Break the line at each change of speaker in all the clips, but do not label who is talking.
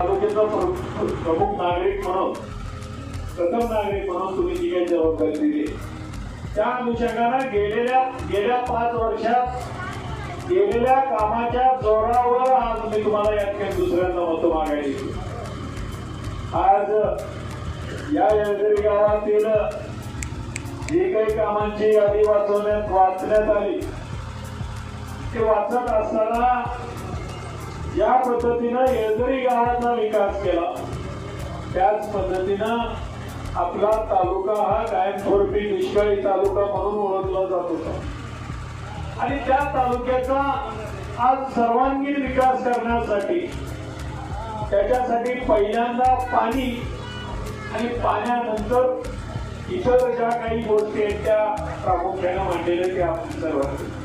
तालुक्याचा प्रमुख नागरिक म्हणून प्रथम नागरिक म्हणून तुम्ही जी काही जबाबदारी दिली. त्या अनुषंगानं गेलेल्या गेल्या पाच वर्षात गेलेल्या कामाच्या जोरावर आज मी तुम्हाला यात काही दुसऱ्यांदा मतं मागायची आज या येळदरी गावातील जी काही कामांची यादी वाचवण्यात वाचण्यात आली. ते वाचत असताना ज्या पद्धतीनं येळदरी गावाचा विकास केला. त्याच पद्धतीनं आपला तालुका हा कायमस्वरूपी दुष्काळी तालुका म्हणून ओळखला जात होता. आणि त्या तालुक्याचा आज सर्वांगीण विकास करण्यासाठी त्याच्यासाठी पहिल्यांदा पाणी आणि पाण्यानंतर इतर ज्या काही गोष्टी आहेत त्या प्रामुख्यानं मांडलेल्या त्या आपण सर्वांनी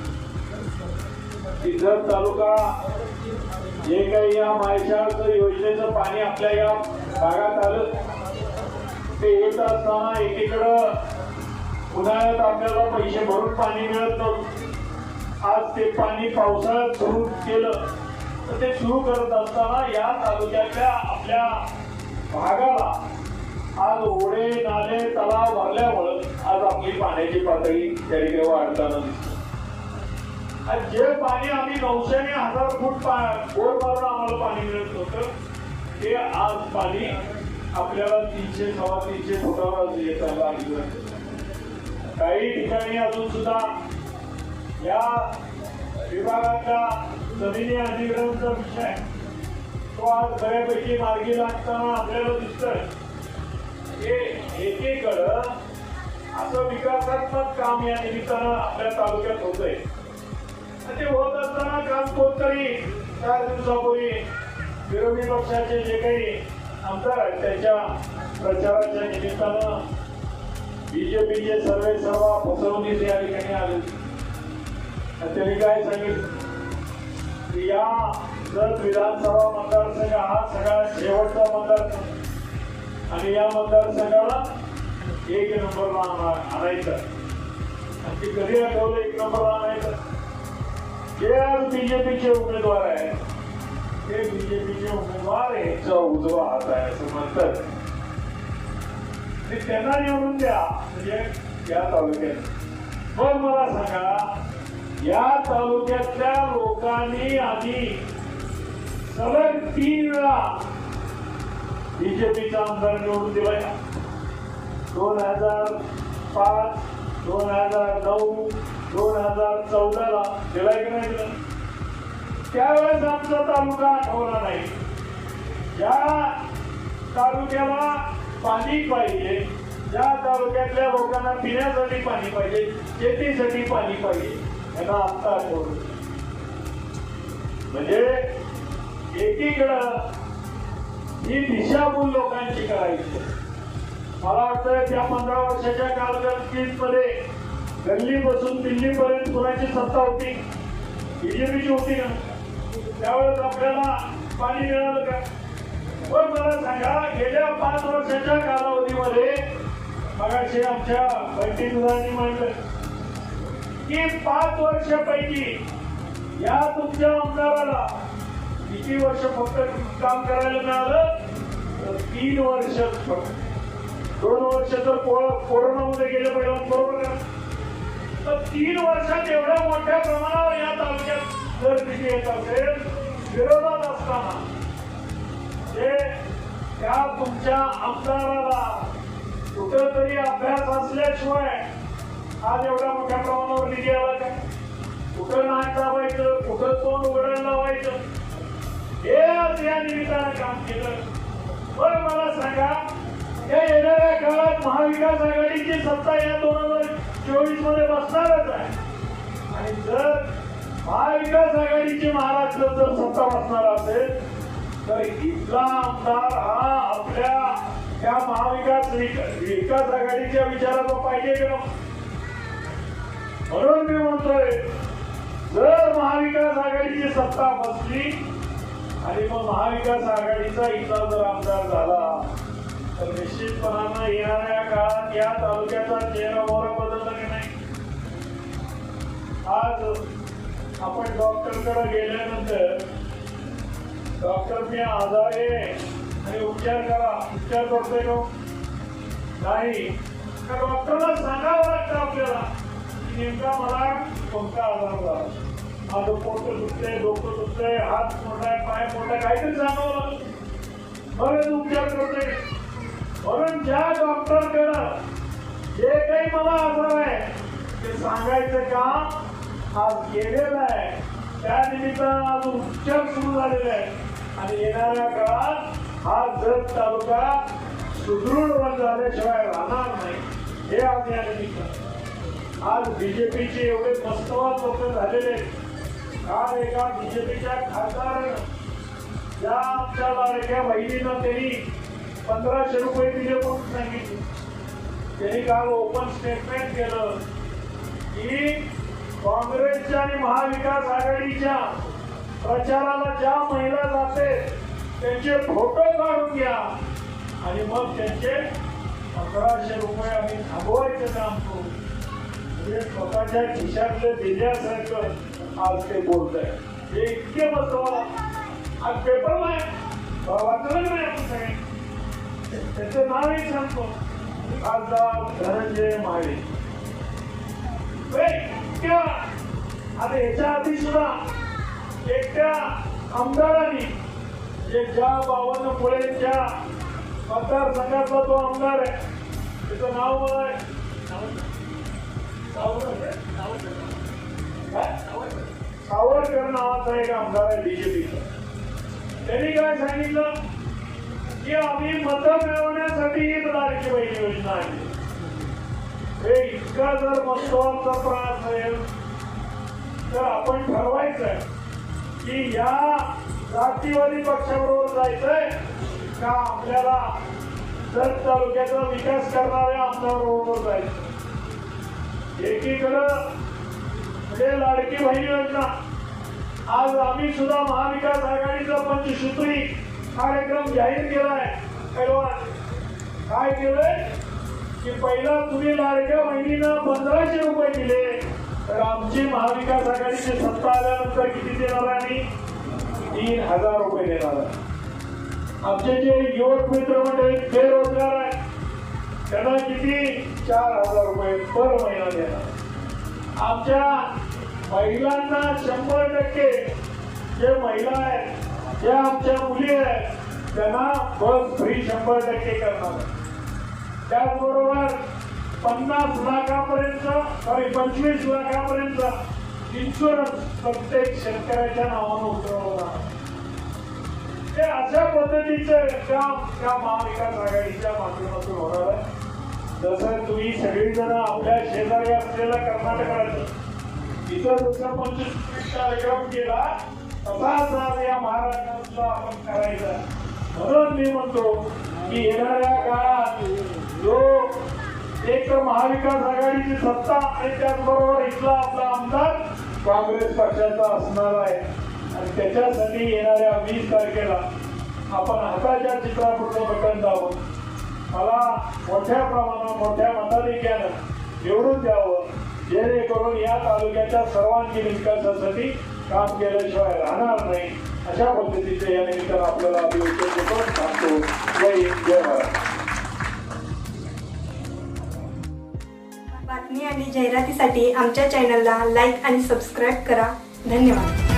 जर तालुका जे काही या मायशाळचं योजनेचं पाणी आपल्या या भागात आलं ते येत असताना एकीकडं उन्हाळ्यात आपल्याला पैसे भरून पाणी मिळत नव्हतं. आज ते पाणी पावसाळ्यात सुरू केलं तर ते सुरू करत असताना या तालुक्यातल्या आपल्या भागाला आज ओढे नाले तलाव भरल्यामुळं आज आपली पाण्याची पातळी त्या ठिकाणी वाढताना दिसते. आणि जे पाणी आम्ही नऊशेने हजार फूट पा- पावलं आम्हाला पाणी मिळत होतं ते आज पाणी आपल्याला तीनशे सव्वा तीनशे फुटावर येताना लागलं काही ठिकाणी अजून सुद्धा या विभागाच्या जमिनी अधिग्रहणचा विषय तो आज बऱ्यापैकी मार्गी लागताना आपल्याला दिसतोय. हे एकीकडं असं विकासात्मक काम या निमित्तानं आपल्या तालुक्यात होतंय. चार दिवसापूर्वी विरोधी पक्षाचे जे काही आमदार आहेत त्यांच्या प्रचाराच्या निमित्तानं बीजेपीचे सर्वे सर्व फसवणूक या ठिकाणी आले. त्यांनी काय सांगितलं? की या जर विधानसभा मतदारसंघ हा सगळा शेवटचा मतदारसंघ आणि या मतदारसंघाला एक नंबरला आणा- आणायचं आणि कधी आठवलं? एक नंबरला आणायचं जे आज बीजेपीचे उमेदवार आहे ते बीजेपीचे उमेदवार यांचा उजवा हात आहे असं म्हणतात त्यांना निवडून द्या म्हणजे या तालुक्यात मग मला सांगा। या तालुक्यातल्या लोकांनी आधी सलग तीन वेळा बीजेपीचा आमदार निवडून दिलाय. दोन हजार पाच दोन हजार नऊ दोन हजार चौदाला दिलाय की नाही दिला त्यावेळेस आमचा तालुका आठवला नाही. ज्या तालुक्याला पाणी पाहिजे ज्या तालुक्यातल्या लोकांना पिण्यासाठी पाणी पाहिजे शेतीसाठी पाणी पाहिजे यांना आत्ता आठवलं. म्हणजे एकीकडं ही दिशाभूल लोकांची करायची. मला वाटतं त्या पंधरा वर्षाच्या कालगतीमध्ये गल्लीपासून दिल्लीपर्यंत कुणाची सत्ता होती? बीजेपीची होती का? त्यावेळेस आपल्याला पाणी मिळालं का? पण मला सांगा गेल्या पाच वर्षाच्या कालावधीमध्ये मगाशी आमच्या बैठकीदारांनी म्हटलं की पाच वर्षापैकी या तुमच्या आमदाराला किती वर्ष फक्त काम करायला मिळालं? तर तीन वर्ष फक्त. दोन वर्ष तर कोरोनामध्ये गेले पाहिजे बरोबर का तर तीन वर्षात एवढ्या मोठ्या प्रमाणावर या तालुक्यात जर तिथे येत असेल विरोधात असताना ते त्या तुमच्या आमदाराला कुठंतरी अभ्यास असल्याशिवाय आज एवढ्या मोठ्या प्रमाणावर निधी आला का? कुठं नाक दाबायचं कुठं तोंड उघडायला लावायचं? हे आज या निमित्तानं काम केलं. बरं मला सांगा महाविकास आघाडीची सत्ता या दोन हजार चोवीसमध्ये बसणारच आहे. आणि जर महाविकास आघाडीची महाराष्ट्रात जर सत्ता बसणार असेल तर इथला आमदार हा आपल्या या महाविकास विक- विकास आघाडीच्या विचाराचा पाहिजे की म्हणून मी म्हणतोय जर महाविकास आघाडीची सत्ता बसली आणि मग महाविकास आघाडीचा इथला जर आमदार झाला तर निश्चितपणानं येणाऱ्या काळात या तालुक्याचा चेहरा मोहरा बदलला की नाही? आज आपण डॉक्टरकडे गेल्यानंतर डॉक्टर मी आजार आहे आणि उपचार करा उपचार करतोय तो? नाही. तर डॉक्टरला सांगावं लागतं आपल्याला की नेमका मला कोणता आजार झाला? माझं पोट दुखतंय डोकं दुखतंय हात मोठा आहे पाय मोठा आहे काहीतरी सांगावं लागतं. बरेच उपचार करतोय. म्हणून ज्या डॉक्टरकडं जे काही मला आजार आहे ते सांगायचं काम आज गेलेलं आहे. त्या निमित्तानं आज उपचार सुरू झालेले आहे आणि येणाऱ्या काळात हा जत तालुका सुदृढ झाल्याशिवाय राहणार नाही. हे आज या निमित्त. आज बीजेपीचे एवढे मस्तवाद लोक झालेले काल एका बीजेपीच्या खासदारानं ज्या आमच्या लाडक्या बहिणीनं त्यांनी पंधराशे रुपये दिले म्हणून सांगितले. त्यांनी काल ओपन स्टेटमेंट केलं की काँग्रेसच्या आणि महाविकास आघाडीच्या प्रचाराला ज्या महिला जाते त्यांचे फोटो काढून घ्या. आणि मग त्यांचे पंधराशे रुपये आम्ही थांबवायचं काम करू. म्हणजे स्वतःच्या खिशातले दिल्यासारखं आज ते बोलत आहे हे इतके बसवा आज पेपर नाही. वाचलं नाही आपण सगळे त्याचं नावही सांगतो. खासदार धनंजय महाडे इतक्या आता याच्या आधी सुद्धा एकट्या आमदारांनी जे ज्या बावन्न पुळेच्या मतदारसंघातला तो आमदार आहे. त्याचं नाव मला? सावरकर नावाचा एक आमदार आहे बीजेपीचा त्यांनी काय सांगितलं? की आम्ही मतं मिळवण्यासाठी ही लाडकी बहीण योजना आहे हे इतका जर महत्त्वाचा प्रयास असेल तर आपण ठरवायचंय की या जातीवादी पक्षाबरोबर जायचंय का आपल्याला जर तालुक्याचा विकास करणाऱ्या आमदाराबरोबर जायचं एकीकडं म्हणजे लाडकी बहीण योजना. आज आम्ही सुद्धा महाविकास आघाडीचा पंचसूत्री कार्यक्रम जाहीर केलाय. पैलवान काय केलंय? की पहिला तुम्ही लाडक्या बहिणीनं पंधराशे रुपये दिले. तर आमची महाविकास आघाडीची सत्ता आल्यानंतर किती देणार आणि तीन हजार रुपये देणार आहे. आमचे जे युवक मित्र मंडळी बेरोजगार आहे त्यांना किती? चार हजार रुपये पर महिना देणार. आमच्या महिलांना शंभर टक्के जे महिला आहेत ज्या आमच्या मुली आहेत त्यांना बस फ्री शंभर टक्के करणार. त्याचबरोबर पन्नास लाखापर्यंत सॉरी पंचवीस लाखापर्यंत इन्शुरन्स प्रत्येक शेतकऱ्याच्या नावानं उतरवला ते अशा पद्धतीचं काम त्या महाविकास आघाडीच्या माध्यमातून होणार आहे. जसं तुम्ही सगळीजण आपल्या शेजारी असलेल्या कर्नाटकात इतर दुसरा पंचवीस कार्यक्रम केला तसाच आज या महाराष्ट्रात आपण करायचा. म्हणून मी म्हणतो की येणाऱ्या काळात जो एक तर महाविकास आघाडीची सत्ता आणि त्याचबरोबर इथला आपला आमदार काँग्रेस पक्षाचा असणार आहे. आणि त्याच्यासाठी येणाऱ्या वीस तारखेला आपण हाताच्या चित्रापुढचं बटन जावं मला मोठ्या प्रमाणात मोठ्या मताधिक्यानं निवडून द्यावं जेणेकरून या तालुक्याच्या सर्वांगीण विकासासाठी काम केल्याशिवाय राहणार नाही. अशा पद्धतीचे या निमित्तानं आपल्याला अभिवचन पण सांगतो जय जय महाराज
बातमी आणि जाहिरातीसाठी आमच्या चॅनलला लाईक आणि सबस्क्राईब करा. धन्यवाद.